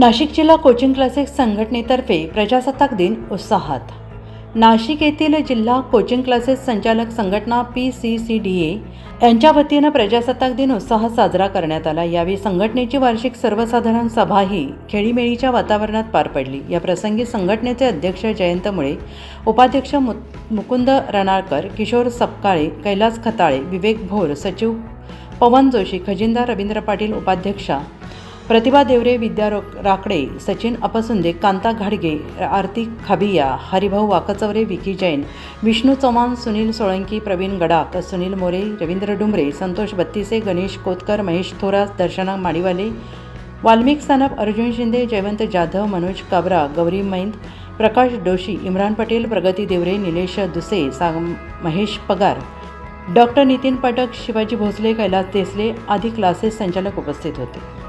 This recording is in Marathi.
नाशिक जिल्हा कोचिंग क्लासेस संघटनेतर्फे प्रजासत्ताक दिन उत्साहात. नाशिक येथील जिल्हा कोचिंग क्लासेस संचालक संघटना P C C D A यांच्या वतीनं प्रजासत्ताक दिन उत्साहात साजरा करण्यात आला. यावेळी संघटनेची वार्षिक सर्वसाधारण सभाही खेळीमेळीच्या वातावरणात पार पडली. या प्रसंगी संघटनेचे अध्यक्ष जयंत मुळे उपाध्यक्ष मु मुकुंद रणाळकर किशोर सपकाळे कैलास खताळे विवेक भोर सचिव पवन जोशी खजिनदार रवींद्र पाटील उपाध्यक्षा प्रतिभा देवरे विद्या रो- राकडे सचिन अपसुंदे कांता घाडगे आरती खाबिया हरिभाऊ वाकचवरे विकी जैन विष्णू चव्हाण सुनील सोळंकी प्रवीण गडाक सुनील मोरे रवींद्र डुमरे संतोष बत्तीसे गणेश कोतकर महेश थोरात दर्शना माडीवाले वाल्मिक सानप अर्जुन शिंदे जयवंत जाधव मनोज काबरा गौरी मैंद प्रकाश डोशी इम्रान पटेल प्रगती देवरे निलेश दुसे सा महेश पगार. डॉक्टर नितीन पाठक शिवाजी भोसले कैलास देसले आदी क्लासेस संचालक उपस्थित होते.